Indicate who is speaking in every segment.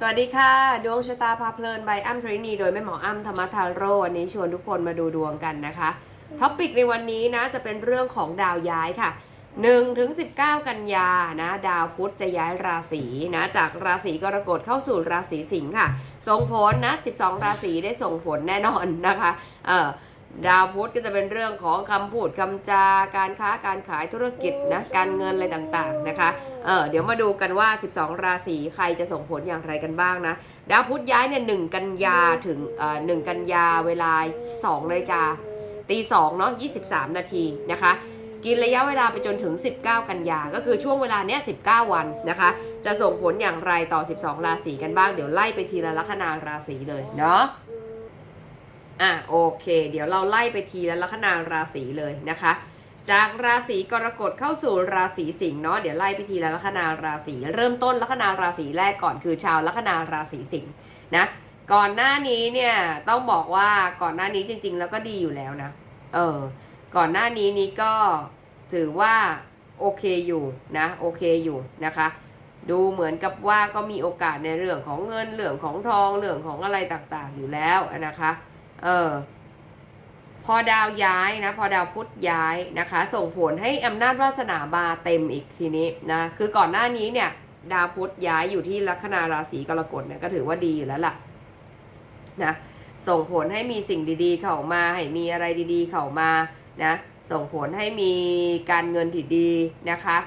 Speaker 1: สวัสดีค่ะดวงชะตาพาเพลินใบอ้ำทรินีโดยแม่หมออ้ำธรรมทาโร่วันนี้ชวนทุกคนมาดูดวงกันนะคะท็อปิกในวันนี้นะจะเป็นเรื่องของดาวย้ายค่ะ1ถึง19 กันยานะดาวพุธจะย้ายราศีนะจากราศีกรกฎเข้าสู่ราศีสิงค์ค่ะส่งผลนะ 12 ราศีได้ส่งผลแน่นอนนะคะเออ ดาวพุธก็จะเป็นเรื่องของคำพูดคำจาการค้าการขายธุรกิจนะการเงินอะไรต่างๆนะคะเออเดี๋ยวมาดูกันว่า 12 ราศีใครจะส่งผลอย่างไรกันบ้างนะดาวพุธย้ายเนี่ยหนึ่งกันยาถึงเอ่อหนึ่งกันยาเวลา2นาฬิกาตีสองเนาะ23 นาทีนะคะกินระยะเวลาไปจนถึง 19 กันยา ก็คือช่วงเวลาเนี้ย19 วันนะคะ จะส่งผลอย่างไรต่อ 12 ราศีกันบ้าง เดี๋ยวไล่ไปทีละลัคนาราศีเลยเนาะ อะโอเค เดี๋ยวเราไล่ไปทีละลัคนาราศีเลยนะคะ จากราศีกรกฎเข้าสู่ราศีสิงห์เนาะเดี๋ยวไล่ไปทีละลัคนาราศีเริ่มต้นลัคนาราศีแรกก่อนคือชาวลัคนาราศีสิงห์นะก่อนหน้านี้เนี่ยต้องบอกว่าก่อนหน้านี้จริง ๆ แล้วก็ดีอยู่แล้วนะเออก่อนหน้านี้นี้ก็ถือว่าโอเคอยู่นะโอเคอยู่นะคะ ดูเหมือนกับว่าก็มีโอกาสในเรื่องของเงินเรื่องของทองเรื่องของอะไรต่างๆอยู่แล้วนะคะ เออพอดาวย้ายนะพอดาวพุธย้ายนะคะ ส่งผลให้อำนาจวาสนาบาเต็มอีกทีนี้นะคือก่อนหน้านี้เนี่ย ดาวพุธย้ายอยู่ที่ลัคนาราศีกรกฎเนี่ยก็ถือว่าดีอยู่แล้วล่ะนะส่งผลให้มีสิ่งดีๆ เข้ามาให้มีอะไรดีๆ เข้ามานะส่งผลให้มีการเงินที่ดีนะคะ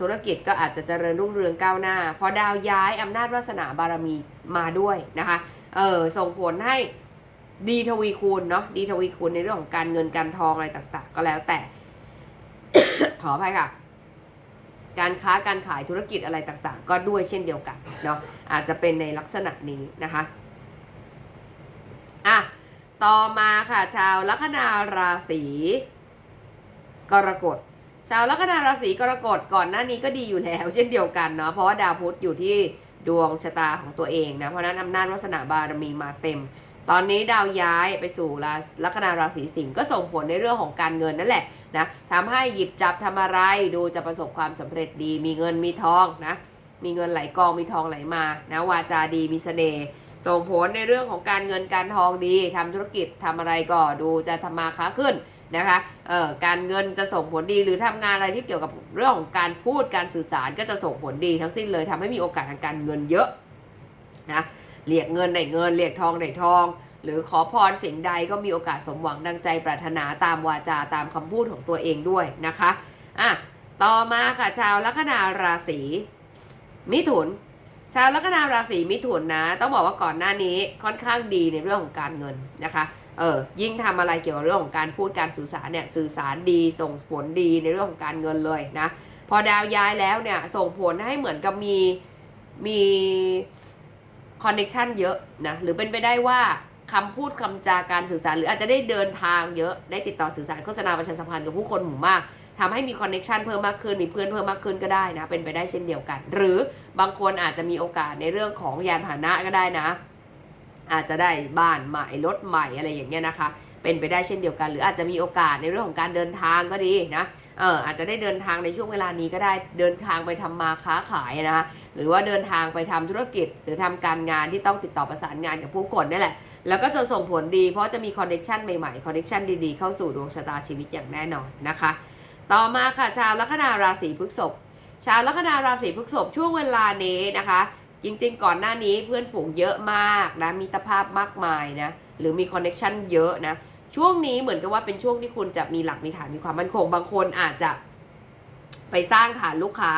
Speaker 1: ธุรกิจก็อาจจะเจริญรุ่งเรืองก้าวหน้า พอดาวย้ายอำนาจวาสนาบารมีมาด้วยนะคะเออส่งผลให้ ดีทวีคูณเนาะดีทวีคูณในเรื่องของการเงินการทองอะไรต่าง ๆ ก็แล้วแต่ ขออภัยค่ะ การค้าการขายธุรกิจอะไรต่าง ๆ ก็ด้วยเช่นเดียวกันเนาะอาจจะเป็นในลักษณะนี้นะคะอะต่อมาค่ะ ชาวลัคนาราศีกรกฎชาวลัคนาราศีกรกฎก่อนหน้านี้ก็ดีอยู่แล้ว เช่นเดียวกันเนาะเพราะว่าดาวพุธอยู่ที่ดวงชะตาของตัวเองนะเพราะนั้นอำนาจวาสนาบารมีมาเต็ม ตอนนี้ดาวย้ายไปสู่ราลัคนาราศีสิงห์ก็ส่งผลในเรื่องของการเงินนั่นแหละนะทำให้หยิบจับทำอะไรดูจะประสบความสำเร็จดี มีเงินมีทองนะมีเงินไหลกองมีทองไหลมานะวาจาดีมีเสน่ห์ส่งผลในเรื่องของการเงินการทองดีทำธุรกิจทำอะไรก็ดูจะทำมาค้าขึ้นนะคะเอ่อการเงินจะส่งผลดีหรือทำงานอะไรที่เกี่ยวกับเรื่องของการพูดการสื่อสารก็จะส่งผลดีทั้งสิ้นเลยทำให้มีโอกาสทางการเงินเยอะนะ เรียกเงินได้เงินเรียกทองได้ทอง หรือขอพรสิ่งใดก็มีโอกาสสมหวังดังใจปรารถนาตามวาจาตามคำพูดของตัวเองด้วยนะคะอะต่อมาค่ะชาวลัคนาราศีมิถุน ชาวลัคนาราศีมิถุนนะ ต้องบอกว่าก่อนหน้านี้ค่อนข้างดีในเรื่องของการเงินนะคะเออยิ่งทำอะไรเกี่ยวกับเรื่องของการพูดการสื่อสารเนี่ยสื่อสารดีส่งผลดีในเรื่องของการเงินเลยนะพอดาวย้ายแล้วเนี่ยส่งผลให้เหมือนกับมีมี คอนเน็ชันเยอะนะหรือเป็นไปได้ว่าคำพูดคำจาการสื่อสาร หรืออาจจะได้เดินทางเยอะได้ติดต่อสื่อสารโฆษณาประชาสัมพันธ์กับผู้คนหมู่มากทำให้มีคอนเน็ชันเพิ่มมากขึ้นมีเพื่อนเพิ่มมากขึ้นก็ได้นะ เป็นไปได้เช่นเดียวกัน หรือบางคนอาจจะมีโอกาสในเรื่องของยานพาหนะก็ได้นะ อาจจะได้บ้านใหม่รถใหม่อะไรอย่างเงี้ยนะคะ เป็นไปได้เช่นเดียวกัน หรืออาจจะมีโอกาสในเรื่องของการเดินทางก็ดีนะ เอออาจจะได้เดินทางในช่วงเวลานี้ก็ได้เดินทางไปทำมาค้าขายนะหรือว่าเดินทางไปทำธุรกิจ หรือทำการงานที่ต้องติดต่อประสานงานกับผู้คนนี่แหละ แล้วก็จะส่งผลดีเพราะจะมีคอนเนคชันใหม่ๆคอนเนคชันดีๆ เข้าสู่ดวงชะตาชีวิตอย่างแน่นอนนะคะ ต่อมาค่ะชาวลัคนาราศีพฤษภชาวลัคนาราศีพฤษภช่วงเวลานี้นะคะจริงๆ ก่อนหน้านี้เพื่อนฝูงเยอะมากนะมีตภาพมากมายนะหรือมีคอนเนคชันเยอะนะ ช่วงนี้เหมือนกับว่าเป็นช่วงที่คุณจะมีหลักมีฐานมีความมั่นคง บางคนอาจจะไปสร้างฐานลูกค้า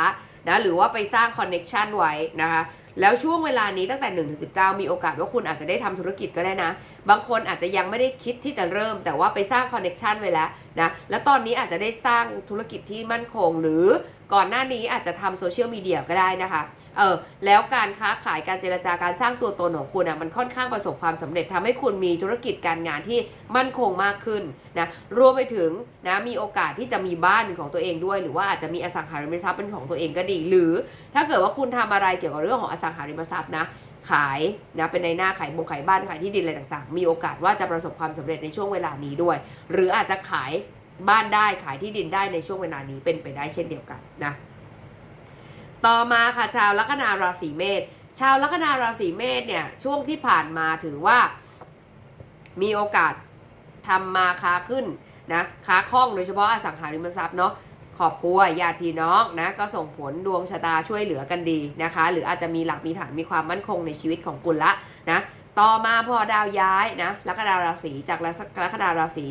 Speaker 1: นะหรือว่าไปสร้างคอนเน็ชันไว้นะคะแล้วช่วงเวลานี้ตั้งแต่1ถึง19มีโอกาสว่าคุณอาจจะได้ทำธุรกิจก็ได้นะ บางคนอาจจะยังไม่ได้คิดที่จะเริ่ม แต่ว่าไปสร้างคอนเนคชันไว้แล้วนะแล้วตอนนี้อาจจะได้สร้างธุรกิจที่มั่นคง หรือก่อนหน้านี้อาจจะทำโซเชียลมีเดียก็ได้นะคะเออแล้วการค้าขายการเจรจาการสร้างตัวตนของคุณอะมันค่อนข้างประสบความสำเร็จทำให้คุณมีธุรกิจการงานที่มั่นคงมากขึ้นนะรวมไปถึงนะมีโอกาสที่จะมีบ้านเป็นของตัวเองด้วย หรือว่าอาจจะมีอสังหาริมทรัพย์เป็นของตัวเองก็ดี หรือ ถ้าเกิดว่าคุณทำอะไรเกี่ยวกับเรื่องของอสังหาริมทรัพย์นะ ขายนะเป็นในหน้าขายบงขายบ้านขายที่ดินอะไรต่างๆ มีโอกาสว่าจะประสบความสำเร็จในช่วงเวลานี้ด้วย หรืออาจจะขายบ้านได้ขายที่ดินได้ในช่วงเวลานี้เป็นไปได้เช่นเดียวกันนะต่อมาค่ะชาวลัคนาราศีเมษชาวลัคนาราศีเมษเนี่ยช่วงที่ผ่านมาถือว่า มีโอกาสทำมาค้าขึ้นนะค้าคล่องโดยเฉพาะอสังหาริมทรัพย์เนาะ ครอบครัวญาติพี่น้องนะก็ส่งผลดวงชะตาช่วยเหลือกันดีนะคะ หรืออาจจะมีหลักมีฐานมีความมั่นคงในชีวิตของคุณละนะต่อมาพอดาวย้ายนะลัคนาราศีจากลัคนาราศี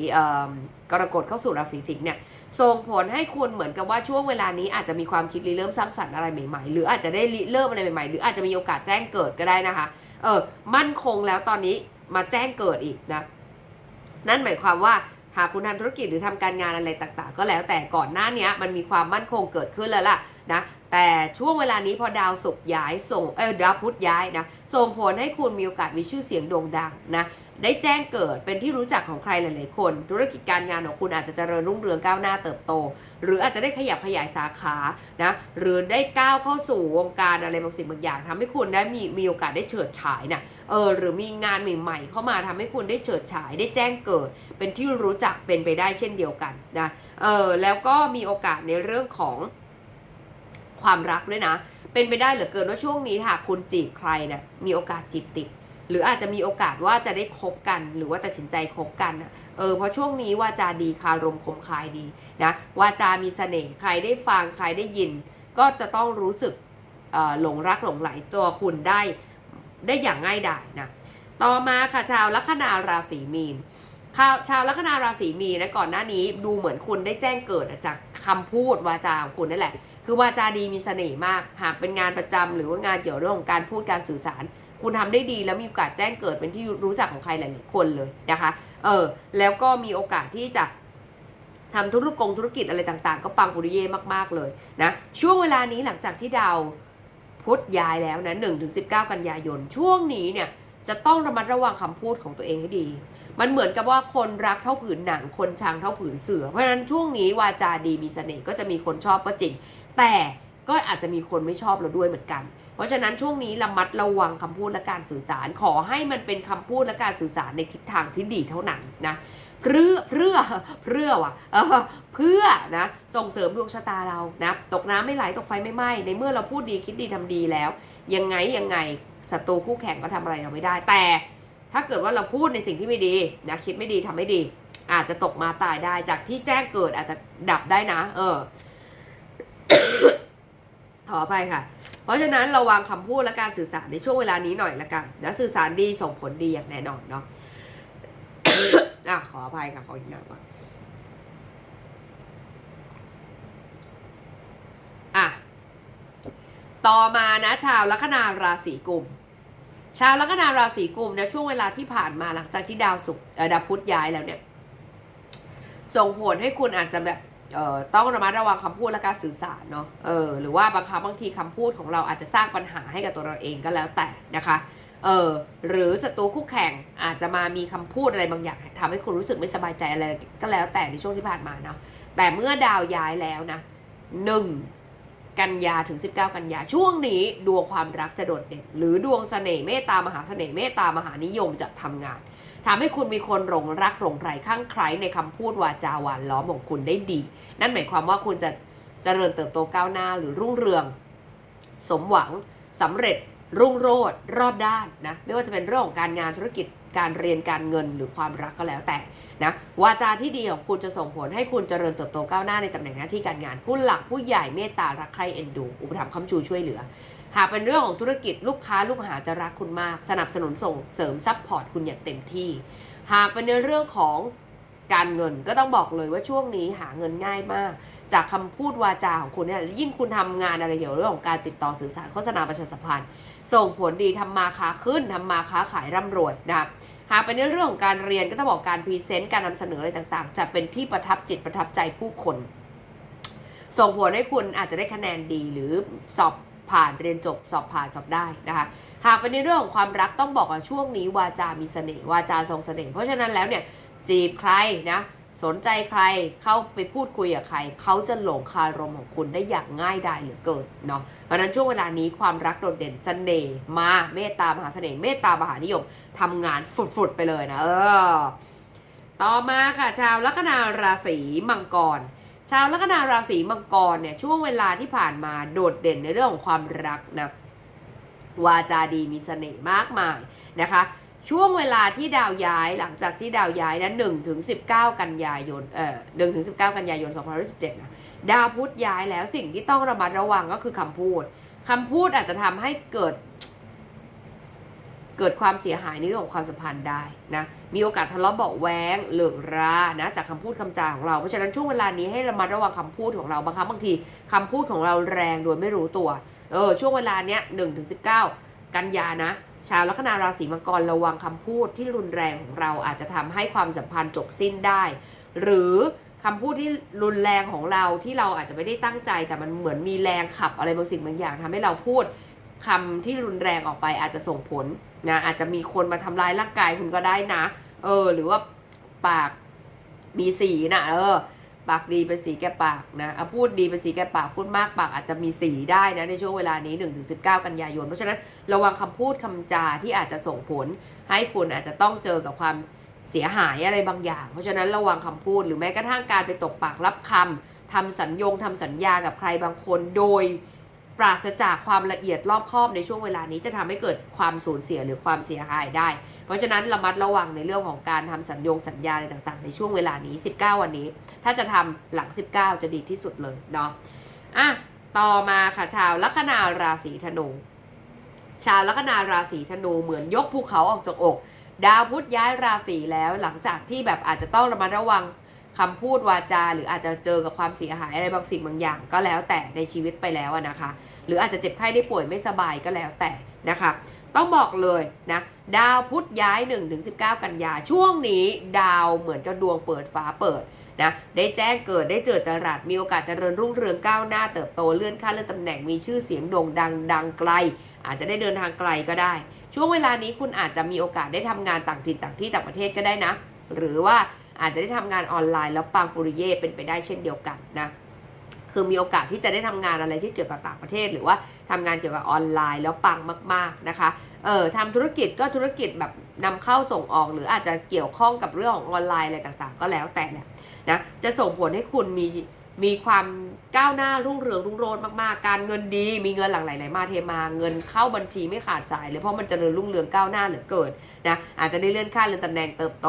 Speaker 1: กรกฎเข้าสู่ราศีสิงห์เนี่ยส่งผลให้คุณเหมือนกับว่าช่วงเวลานี้อาจจะมีความคิดริเริ่มสร้างสรรค์อะไรใหม่ๆ หรืออาจจะได้ริเริ่มอะไรใหม่ๆ หรืออาจจะมีโอกาสแจ้งเกิดก็ได้นะคะเออมั่นคงแล้วตอนนี้มาแจ้งเกิดอีกนะนั่นหมายความว่า หากคุณทำธุรกิจหรือทำการงานอะไรต่างๆ ก็แล้วแต่ก่อนหน้านี้มันมีความมั่นคงเกิดขึ้นแล้วล่ะนะแต่ช่วงเวลานี้พอดาวศุกร์ย้ายส่งเออดาวพุธย้ายนะส่งผลให้คุณมีโอกาสมีชื่อเสียงโด่งดังนะ ได้แจ้งเกิดเป็นที่รู้จักของใครหลาย ๆ คน ธุรกิจการงานของคุณอาจจะเจริญรุ่งเรืองก้าวหน้าเติบโต หรืออาจจะได้ขยับขยายสาขานะหรือได้ก้าวเข้าสู่วงการอะไรบางสิ่งบางอย่างทำให้คุณได้มีมีโอกาสได้เฉิดฉายนะเออหรือมีงานใหม่ ๆ เข้ามาทำให้คุณได้เฉิดฉายได้แจ้งเกิด เป็นที่รู้จักเป็นไปได้เช่นเดียวกันนะเออแล้วก็มีโอกาสในเรื่องของความรักด้วยนะ เป็นไปได้เหลือเกินว่าช่วงนี้ค่ะคุณจีบใครนะมีโอกาสจีบติด รืออาจจะมีโอกาสว่าจะได้คบกัน หรือว่าตัดสินใจคบกันนะเออเพราะช่วงนี้วาจาดีคารมคมคายดีนะวาจามีเสน่ห์ใครได้ฟังใครได้ยิน ก็จะต้องรู้สึกหลงรักหลงไหลตัวคุณได้ได้อย่างง่ายดายนะต่อมาค่ะชาวลัคนาราศีมีนข่าวชาวลัคนาราศีมีนนะก่อนหน้านี้ดูเหมือนคุณได้แจ้งเกิดจากคำพูดวาจาของคุณนั่นแหละ คือวาจาดีมีเสน่ห์มาก หากเป็นงานประจำหรือว่างานเกี่ยวเรื่องของการพูดการสื่อสาร คุณทำได้ดีแล้วมีโอกาสแจ้งเกิดเป็นที่รู้จักของใครหลายๆคนเลยนะคะ เออแล้วก็มีโอกาสที่จะทำธุรกงธุรกิจอะไรต่างๆ ก็ปังปุริเย่มากๆเลยนะช่วงเวลานี้หลังจากที่ดาวพุธย้ายแล้วนะ1ถึง19กันยายน ช่วงนี้เนี่ยจะต้องระมัดระวังคำพูดของตัวเองให้ดี มันเหมือนกับว่าคนรักเท่าผืนหนัง คนชังเท่าผืนเสือ เพราะฉะนั้นช่วงนี้วาจาดีมีเสน่ห์ก็จะมีคนชอบก็จริง แต่ ก็อาจจะมีคนไม่ชอบเราด้วยเหมือนกัน เพราะฉะนั้นช่วงนี้ระมัดระวังคำพูดและการสื่อสาร ขอให้มันเป็นคำพูดและการสื่อสารในทิศทางที่ดีเท่านั้นนะเพื่อเพื่อเพื่อว่ะเออเพื่อนะส่งเสริมดวงชะตาเรานะตกน้ำไม่ไหลตกไฟไม่ไหม้ในเมื่อเราพูดดีคิดดีทำดีแล้ว ยังไงยังไงศัตรูคู่แข่งก็ทำอะไรเราไม่ได้ แต่ถ้าเกิดว่าเราพูดในสิ่งที่ไม่ดีนะคิดไม่ดีทำไม่ดี อาจจะตกมาตายได้จากที่แจ้งเกิดอาจจะดับได้นะ เออ ขออภัยค่ะ เพราะฉะนั้นระวังคำพูดและการสื่อสารในช่วงเวลานี้หน่อยละกันนะสื่อสารดีส่งผลดีอย่างแน่นอนเนาะอะขออภัยค่ะขออีกหน่อยก่อนอะต่อมานะชาวลัคนาราศีกุม ชาวลัคนาราศีกุมนะช่วงเวลาที่ผ่านมาหลังจากที่ดาวศุกร์ดาวพุธย้ายแล้วเนี่ย ส่งผลให้คุณอาจจะแบบ เอ่อต้องระมัดระวังคำพูดและการสื่อสารเนาะเออหรือว่าบางครั้งบางทีคำพูดของเราอาจจะสร้างปัญหาให้กับตัวเราเองก็แล้วแต่นะคะเออหรือศัตรูคู่แข่งอาจจะมามีคำพูดอะไรบางอย่างทำให้คุณรู้สึกไม่สบายใจอะไรก็แล้วแต่ในช่วงที่ผ่านมาเนาะแต่เมื่อดาวย้ายแล้วนะหนึ่งกันยาถึง 19 กันยาช่วงนี้ดวงความรักจะโดดเด่นหรือดวงเสน่ห์เมตตามหาเสน่ห์เมตตามหานิยมจะทำงาน ทำให้คุณมีคนหลงรักหลงใครข้างใครในคำพูดวาจาหวานล้อมของคุณได้ดี นั่นหมายความว่าคุณจะเจริญเติบโตก้าวหน้าหรือรุ่งเรือง สมหวังสำเร็จรุ่งโรจน์รอบด้านนะไม่ว่าจะเป็นเรื่องของการงานธุรกิจการเรียนการเงินหรือความรักก็แล้วแต่นะวาจาที่ดีของคุณจะส่งผลให้คุณเจริญเติบโตก้าวหน้าในตำแหน่งหน้าที่การงานผู้หลักผู้ใหญ่เมตตารักใคร่เอ็นดู อุปถัมภ์คำชูช่วยเหลือ หากเป็นเรื่องของธุรกิจลูกค้าลูกหาจะรักคุณมาก สนับสนุนส่งเสริมซัพพอร์ตคุณอย่างเต็มที่ หากเป็นในเรื่องของการเงินก็ต้องบอกเลยว่าช่วงนี้หาเงินง่ายมาก จากคำพูดวาจาของคุณเนี่ยยิ่งคุณทำงานอะไรเกี่ยวกับเรื่องของการติดต่อสื่อสารโฆษณาประชาสัมพันธ์ ส่งผลดีทำมาค้าขึ้นทำมาค้าขายร่ำรวยนะครับหากเป็นในเรื่องของการเรียนก็ต้องบอกการพรีเซนต์การนำเสนออะไรต่างๆ จะเป็นที่ประทับจิตประทับใจผู้คน ส่งผลให้คุณอาจจะได้คะแนนดีหรือสอบ ผ่านเรียนจบสอบผ่านสอบได้นะคะหากเป็นในเรื่องของความรักต้องบอกว่าช่วงนี้วาจามีเสน่ห์วาจาทรงเสน่ห์เพราะฉะนั้นแล้วเนี่ยจีบใครนะสนใจใครเข้าไปพูดคุยกับใคร เขาจะหลงคารมของคุณได้อย่างง่ายดายเหลือเกินเนาะเพราะฉะนั้นช่วงเวลานี้ความรักโดดเด่นเสน่ห์มาเมตตามหาเสน่ห์เมตตามหานิยมทำงานฝุดๆไปเลยนะเออ ต่อมาค่ะชาวลัคนาราศีมังกร ชาวลัคนาราศีมังกรเนี่ยช่วงเวลาที่ผ่านมาโดดเด่นในเรื่องของความรักนะวาจาดีมีเสน่ห์มากมายนะคะ ช่วงเวลาที่ดาวย้ายหลังจากที่ดาวย้ายนะ1ถึง19กันยายนเอ่อ1ถึง19กันยายน2017นสิบเจ็ดนะดาวพุธย้ายแล้วสิ่งที่ต้องระมัดระวังก็คือคำพูดคำพูดอาจจะทำให้เกิด กิดความเสียหายในเรื่องของความสัมพันธ์ได้นะ มีโอกาสทะเลาะเบาะแว้งเลิกรานะจากคำพูดคำจาของเรา เพราะฉะนั้นช่วงเวลานี้ให้ระมัดระวังคำพูดของเราบางครั้งบางทีคำพูดของเราแรงโดยไม่รู้ตัว เออช่วงเวลาเนี้ยหนึ่งถึงสิบเก้ากันยานะ ชาวลัคนาราศีมังกรระวังคำพูดที่รุนแรงของเราอาจจะทำให้ความสัมพันธ์จบสิ้นได้ หรือคำพูดที่รุนแรงของเราที่เราอาจจะไม่ได้ตั้งใจ แต่มันเหมือนมีแรงขับอะไรบางสิ่งบางอย่างทำให้เราพูด คำที่รุนแรงออกไปอาจจะส่งผลนะอาจจะมีคนมาทำร้ายร่างกายคุณก็ได้นะ เออ หรือว่าปากมีสีนะเออ ปากดีเป็นสีแก่ปากนะอพูดดีเป็นสีแก่ปากพูดมากปากอาจจะมีสีได้นะในช่วงเวลานี้ 1-19ถึง19กันยายน เพราะฉะนั้นระวังคำพูดคำจาที่อาจจะส่งผล ให้คุณอาจจะต้องเจอกับความเสียหายอะไรบางอย่าง เพราะฉะนั้นระวังคำพูดหรือแม้กระทั่งการไปตกปากรับคำทำสัญญงทำสัญญากับใครบางคนโดย ปราศจากความละเอียดรอบคอบในช่วงเวลานี้จะทำให้เกิดความสูญเสียหรือความเสียหายได้ เพราะฉะนั้นระมัดระวังในเรื่องของการทำสัญญงสัญญาอะไรต่างๆ ในช่วงเวลานี้ 19 วันนี้ ถ้าจะทำหลัง 19 จะดีที่สุดเลยเนาะอะต่อมาค่ะชาวลัคนาราศีธนู ชาวลัคนาราศีธนูเหมือนยกภูเขาออกจากอก ดาวพุธย้ายราศีแล้วหลังจากที่แบบอาจจะต้องระมัดระวัง คำพูดวาจา หรืออาจจะเจอกับความเสียหายอะไรบางสิ่งบางอย่าง ก็แล้วแต่ในชีวิตไปแล้วอะนะคะ หรืออาจจะเจ็บไข้ได้ป่วยไม่สบายก็แล้วแต่นะคะ ต้องบอกเลยนะดาวพุธย้าย1ถึง19 กันยาช่วงนี้ดาวเหมือนกับดวงเปิดฟ้าเปิดนะได้แจ้งเกิดได้เจิดจรัสมีโอกาสเจริญรุ่งเรืองก้าวหน้าเติบโตเลื่อนขั้นเลื่อนตำแหน่งมีชื่อเสียงโด่งดังดังไกล อาจจะได้เดินทางไกลก็ได้ ช่วงเวลานี้คุณอาจจะมีโอกาสได้ทำงานต่างถิ่นต่างที่ต่างประเทศก็ได้นะ หรือว่า อาจจะได้ทำงานออนไลน์แล้วปังปุริเย่เป็นไปได้เช่นเดียวกันนะคือมีโอกาสที่จะได้ทำงานอะไรที่เกี่ยวกับต่างประเทศ หรือว่าทำงานเกี่ยวกับออนไลน์แล้วปังมาก ๆนะคะเออทำธุรกิจก็ธุรกิจแบบนำเข้าส่งออก หรืออาจจะเกี่ยวข้องกับเรื่องของออนไลน์อะไรต่างๆ ก็แล้วแต่เนี่ยนะจะส่งผลให้คุณมีมีความ ก้าวหน้ารุ่งเรืองรุ่งโรจน์มากๆ การเงินดี มีเงินหลั่งไหลไหลมาเทมา เงินเข้าบัญชีไม่ขาดสายเลยเพราะมันจเจริญรุ่งเรืองก้าวหน้าเหลือเกินนะ อาจจะได้เลื่อนขั้นเลื่อนตำแหน่งเติบโต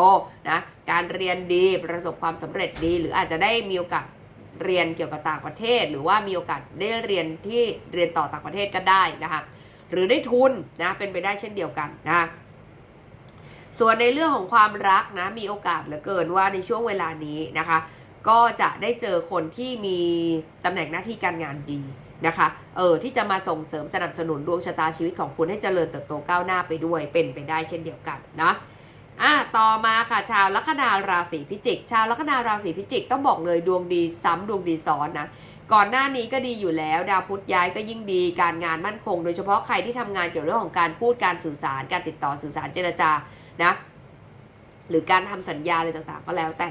Speaker 1: นะ การเรียนดีประสบความสำเร็จดี หรืออาจจะได้มีโอกาสเรียนเกี่ยวกับต่างประเทศ หรือว่ามีโอกาสได้เรียนที่เรียนต่อต่างประเทศก็ได้นะคะ หรือได้ทุนนะเป็นไปได้เช่นเดียวกันนะส่วนในเรื่องของความรักนะมีโอกาสเหลือเกินว่าในช่วงเวลานี้นะคะ ก็จะได้เจอคนที่มีตำแหน่งหน้าที่การงานดีนะคะ เออที่จะมาส่งเสริมสนับสนุนดวงชะตาชีวิตของคุณให้เจริญเติบโตก้าวหน้าไปด้วยเป็นไปได้เช่นเดียวกันนะอะต่อมาค่ะชาวลัคนาราศีพิจิก ชาวลัคนาราศีพิจิกต้องบอกเลยดวงดีซ้ำดวงดีซ้อนนะก่อนหน้านี้ก็ดีอยู่แล้ว ดาวพุธย้ายก็ยิ่งดีการงานมั่นคง โดยเฉพาะใครที่ทำงานเกี่ยวกับเรื่องของการพูดการสื่อสารการติดต่อสื่อสารเจรจานะหรือการทำสัญญาอะไรต่างๆ ก็แล้วแต่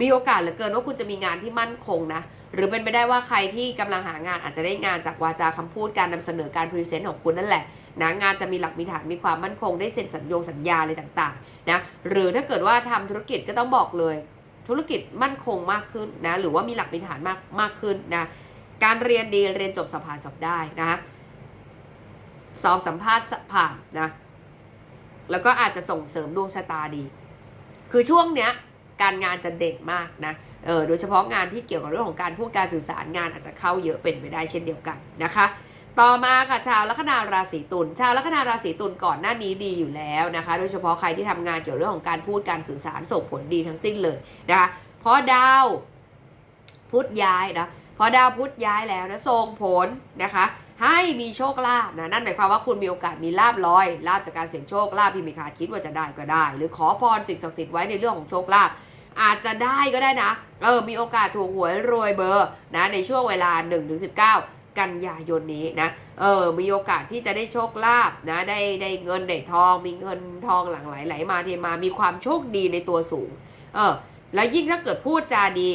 Speaker 1: มีโอกาสเหลือเกินว่าคุณจะมีงานที่มั่นคงนะ หรือเป็นไปได้ว่าใครที่กำลังหางานอาจจะได้งานจากวาจาคำพูดการนำเสนอการพรีเซนต์ของคุณนั่นแหละนะงานจะมีหลักมีฐานมีความมั่นคงได้เซ็นสัญญงสัญญาอะไรต่างๆนะหรือถ้าเกิดว่าทำธุรกิจก็ต้องบอกเลย ธุรกิจมั่นคงมากขึ้นนะหรือว่ามีหลักมีฐานมากมากขึ้นนะการเรียนดีเรียนจบสอบผ่านสอบได้นะสอบสัมภาษณ์ผ่านนะแล้วก็อาจจะส่งเสริมดวงชะตาดี คือช่วงเนี้ย การงานจะเด่นมากนะเออโดยเฉพาะงานที่เกี่ยวกับเรื่องของการพูดการสื่อสารงานอาจจะเข้าเยอะเป็นไปได้เช่นเดียวกันนะคะ ต่อมาค่ะชาวลัคนาราศีตุลชาวลัคนาราศีตุลก่อนหน้านี้ดีอยู่แล้วนะคะ โดยเฉพาะใครที่ทำงานเกี่ยวเรื่องของการพูดการสื่อสารส่งผลดีทั้งสิ้นเลยนะคะเพราะดาวพุธย้ายนะพอดาวพุธย้ายแล้วนะส่งผลนะคะ ให้มีโชคลาภนะนั่นหมายความว่าคุณมีโอกาสมีลาบลอยลาบจากการเสี่ยงโชคลาบที่ไม่คาดคิดว่าจะได้ก็ได้ หรือขอพรสิ่งศักดิ์สิทธิ์ไว้ในเรื่องของโชคลาภ อาจจะได้ก็ได้นะเออมีโอกาสถูกหวยรวยเบอร์นะในช่วงเวลา 1-19 กันยายนนี้นะเออมีโอกาสที่จะได้โชคลาภนะได้ได้เงินได้ทอง มีเงินทองหลั่งไหลไหลมาเทมามีความโชคดีในตัวสูง เออแล้วยิ่งถ้าเกิดพูดจาดี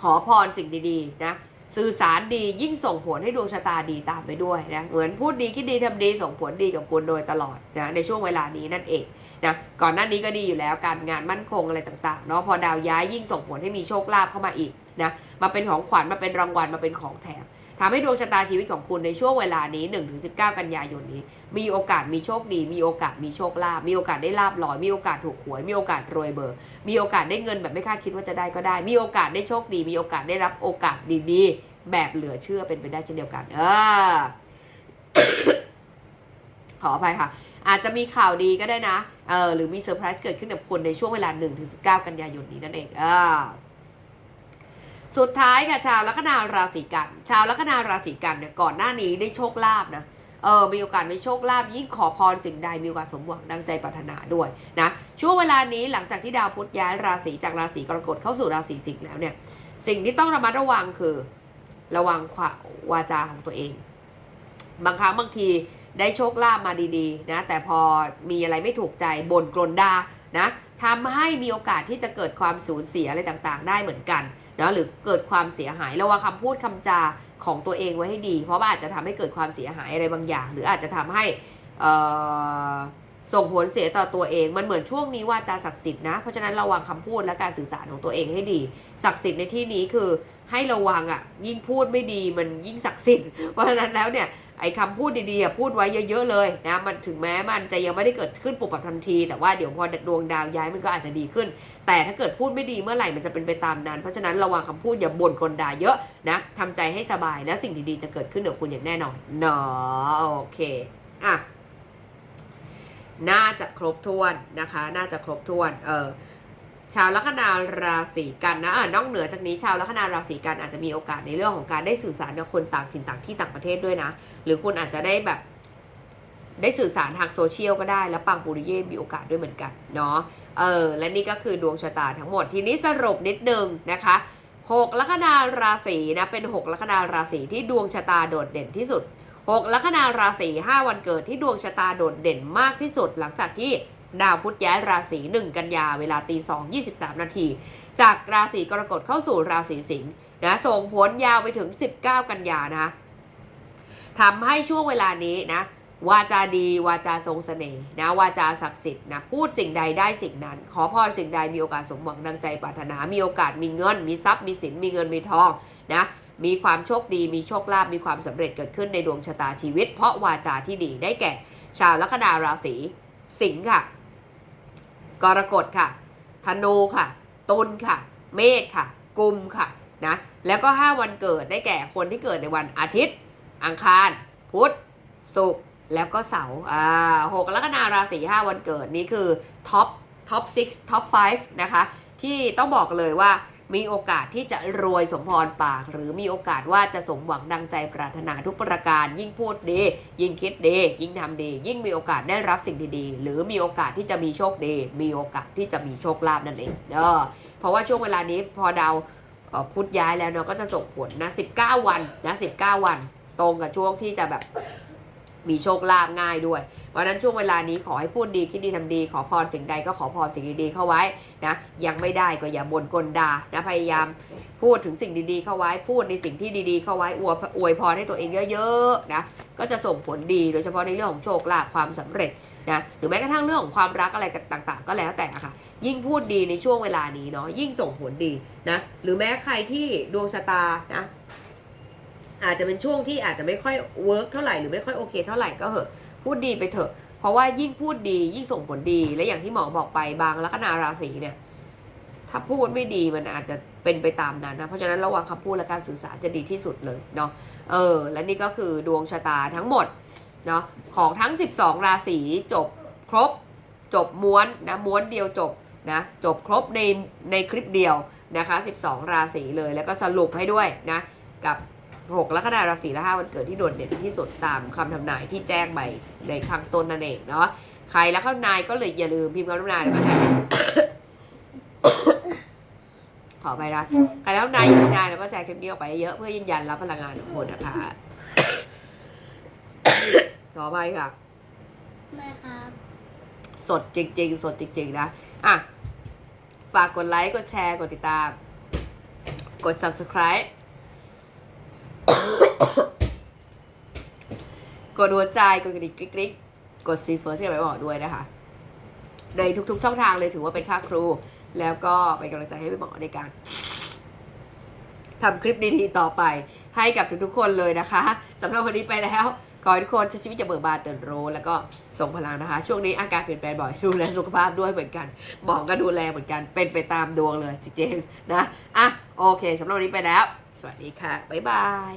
Speaker 1: ขอพรสิ่งดีๆนะ สื่อสารดียิ่งส่งผลให้ดวงชะตาดีตามไปด้วยนะเหมือนพูดดีคิดดีทำดีส่งผลดีกับคุณโดยตลอดนะในช่วงเวลานี้นั่นเองนะก่อนหน้านี้ก็ดีอยู่แล้วการงานมั่นคงอะไรต่างๆเนาะพอดาวย้ายยิ่งส่งผลให้มีโชคลาภเข้ามาอีกนะมาเป็นของขวัญมาเป็นรางวัลมาเป็นของแถม ทำให้ดวงชะตาชีวิตของคุณในช่วงเวลานี้ 1-19 กันยายนนี้ มีโอกาสมีโชคดี มีโอกาสมีโชคลาภมีโอกาสได้ลาบลอย มีโอกาสถูกหวย มีโอกาสรวยเบอร์ มีโอกาสได้เงินแบบไม่คาดคิดว่าจะได้ก็ได้ มีโอกาสได้โชคดี มีโอกาสได้รับโอกาสดีๆ แบบเหลือเชื่อเป็นไปได้เช่นเดียวกัน เออขออภัยค่ะอาจจะมีข่าวดีก็ได้นะ เออ หรือมีเซอร์ไพรส์เกิดขึ้นกับคุณในช่วงเวลา 1-19 กันยายนนี้นั่นเอง เออ สุดท้ายค่ะชาวลัคนาราศีกัน ชาวลัคนาราศีกันเนี่ยก่อนหน้านี้ได้โชคลาภนะเออมีโอกาสได้โชคลาภยิ่งขอพรสิ่งใดมีโอกาสสมหวังดังใจปรารถนาด้วยนะช่วงเวลานี้หลังจากที่ดาวพุธย้ายราศีจากราศีกรกฎเข้าสู่ราศีสิงห์แล้วเนี่ยสิ่งที่ต้องระมัดระวังคือ ระวังขวาวาจาของตัวเอง บางครั้งบางทีได้โชคลาภมาดีๆนะแต่พอมีอะไรไม่ถูกใจบ่นกลนดา นะทำให้มีโอกาสที่จะเกิดความสูญเสียอะไรต่างๆ ได้เหมือนกันนะหรือเกิดความเสียหายระวังคำพูดคำจาของตัวเองไว้ให้ดี เพราะว่าอาจจะทำให้เกิดความเสียหายอะไรบางอย่าง หรืออาจจะทำให้ส่งผลเสียต่อตัวเอง มันเหมือนช่วงนี้ว่าจาศักดิ์สิทธิ์นะ เพราะฉะนั้นระวังคำพูดและการสื่อสารของตัวเองให้ดี ศักดิ์สิทธิ์ในที่นี้คือให้ระวังอะยิ่งพูดไม่ดีมันยิ่งศักดิ์สิทธิ์ เพราะฉะนั้นแล้วเนี่ย ไอ้คำพูดดีๆพูดไว้เยอะๆเลยนะมันถึงแม้มันจะยังไม่ได้เกิดขึ้นปุบปับทันที แต่ว่าเดี๋ยวพอดวงดาวย้ายมันก็อาจจะดีขึ้น แต่ถ้าเกิดพูดไม่ดีเมื่อไหร่มันจะเป็นไปตามนั้น เพราะฉะนั้นระวังคำพูดอย่าบ่นกลด่าเยอะนะทำใจให้สบายแล้วสิ่งดีๆจะเกิดขึ้นกับคุณอย่างแน่นอนเนาะโอเคอะน่าจะครบถ้วนนะคะ น่าจะครบถ้วนเออ ชาวลัคนาราศีกันนะอะนอกเหนือจากนี้ชาวลัคนาราศีกันอาจจะมีโอกาสในเรื่องของการได้สื่อสารกับคนต่างถิ่นต่างที่ต่างประเทศด้วยนะ หรือคุณอาจจะได้แบบได้สื่อสารทางโซเชียลก็ได้ แล้วปังปุริเย่มีโอกาสด้วยเหมือนกันเนาะเออและนี่ก็คือดวงชะตาทั้งหมดทีนี้สรุปนิดนึงนะคะหกลัคนาราศีนะเป็นหกลัคนาราศีที่ดวงชะตาโดดเด่นที่สุดหกลัคนาราศีห้าวันเกิดที่ดวงชะตาโดดเด่นมากที่สุดหลังจากที่ ดาวพุธย้ายราศีหนึ่งกันยาเวลาตีสองยี่สิบสามนาทีจากราศีกรกฎเข้าสู่ราศีสิงห์นะส่งผลยาวไปถึง 19 กันยานะคะทำให้ช่วงเวลานี้นะวาจาดีวาจาทรงเสน่ห์นะวาจาศักดิ์สิทธิ์นะพูดสิ่งใดได้สิ่งนั้น ขอพรสิ่งใดมีโอกาสสมหวังดังใจปรารถนา มีโอกาสมีเงิน มีทรัพย์มีสินมีเงินมีทองนะมีความโชคดีมีโชคลาภมีความสำเร็จเกิดขึ้นในดวงชะตาชีวิต เพราะวาจาที่ดีได้แก่ ชาวลัคนาราศีสิงห์ค่ะ กรกฎค่ะ ธนูค่ะ ตุลค่ะ เมษค่ะ กุมค่ะนะแล้วก็ 5 วันเกิดได้แก่คนที่เกิดในวันอาทิตย์ อังคาร พุธศุกร์แล้วก็เสาร์อ่าหกลัคนาราศีห้าวันเกิดนี่คือท็อปท็อปซิกท็อปไฟนะคะ ที่ต้องบอกเลยว่า มีโอกาสที่จะรวยสมพรปาก หรือมีโอกาสว่าจะสมหวังดังใจปรารถนาทุกประการ ยิ่งพูดดี ยิ่งคิดดี ยิ่งทำดี ยิ่งมีโอกาสได้รับสิ่งดีๆ หรือมีโอกาสที่จะมีโชคดี มีโอกาสที่จะมีโชคลาภนั่นเองเออเพราะว่าช่วงเวลานี้พอดาวพุธย้ายแล้วเนาะก็จะส่งผลนะ19 วันนะ19 วัน ตรงกับช่วงที่จะแบบ มีโชคลาภง่ายด้วยเพราะฉะนั้นช่วงเวลานี้ขอให้พูดดีคิดดีทำดี ขอพรสิ่งใดก็ขอพรสิ่งดีๆเข้าไว้นะยังไม่ได้ก็อย่าบ่นกลดานะพยายามพูดถึงสิ่งดีๆเข้าไว้ พูดในสิ่งที่ดีๆเข้าไว้อวยอวยพรให้ตัวเองเยอะๆนะก็จะส่งผลดีโดยเฉพาะในเรื่องของโชคลาภความสำเร็จนะหรือแม้กระทั่งเรื่องของความรักอะไรต่างๆ ก็แล้วแต่ค่ะ ยิ่งพูดดีในช่วงเวลานี้เนาะยิ่งส่งผลดีนะหรือแม้ใครที่ดวงชะตานะ อาจจะเป็นช่วงที่อาจจะไม่ค่อยเวิร์กเท่าไหร่หรือไม่ค่อยโอเคเท่าไหร่ก็เหอะพูดดีไปเถอะ เพราะว่ายิ่งพูดดียิ่งส่งผลดีและอย่างที่หมอบอกไปบางลัคนาราศีเนี่ย ถ้าพูดไม่ดีมันอาจจะเป็นไปตามนั้นนะเพราะฉะนั้นระวังคำพูดและการสื่อสารจะดีที่สุดเลยเนาะเออ และนี่ก็คือดวงชะตาทั้งหมดเนาะของทั้ง 12 ราศีจบครบ จบม้วนนะม้วนเดียวจบนะจบครบในในคลิปเดียวนะคะ 12 ราศีเลยแล้วก็สรุปให้ด้วยนะกับ 6ลัคนาราศีและ5วันเกิดที่โดดเด่นที่สุดตามคำทำนายที่แจ้งไปในข้างต้นนั่นเองเนาะใครแล้วข้างนายก็เลยอย่าลืมพิมพ์คำทำนายแล้วก็แชร์ขอไปนะใครแล้วนายอยู่นายแล้วก็แชร์คลิปนี้ออกไปเยอะเพื่อยืนยันรับพลังงานของคนนะคะขอไปค่ะ
Speaker 2: ไม่ครับ
Speaker 1: สดจริง ๆ สดจริง ๆ นะ อะ ฝากกดไลค์ กดแชร์ กดติดตาม กด subscribe กดหัวใจกดกระดิกงกริ๊กกดซีเฟิร์สที่ไปบอกด้วยนะคะ ในทุกๆช่องทางเลยถือว่าเป็นค่าครู แล้วก็เป็นกำลังใจให้ไปบอกในการทำคลิปดีๆต่อไปให้กับทุกๆคนเลยนะคะสำหรับวันนี้ไปแล้วขอให้ทุกคนใช้ชีวิตอย่าเบิกบานตื่นรู้แล้วก็ส่งพลังนะคะ ช่วงนี้อาการเปลี่ยนแปลงบ่อยดูแลสุขภาพด้วยเหมือนกันหมอก็ดูแลเหมือนกันเป็นไปตามดวงเลยจริงๆนะอะโอเคสำหรับวันนี้ไปแล้ว วัสดีค่ะ บ๊ายบาย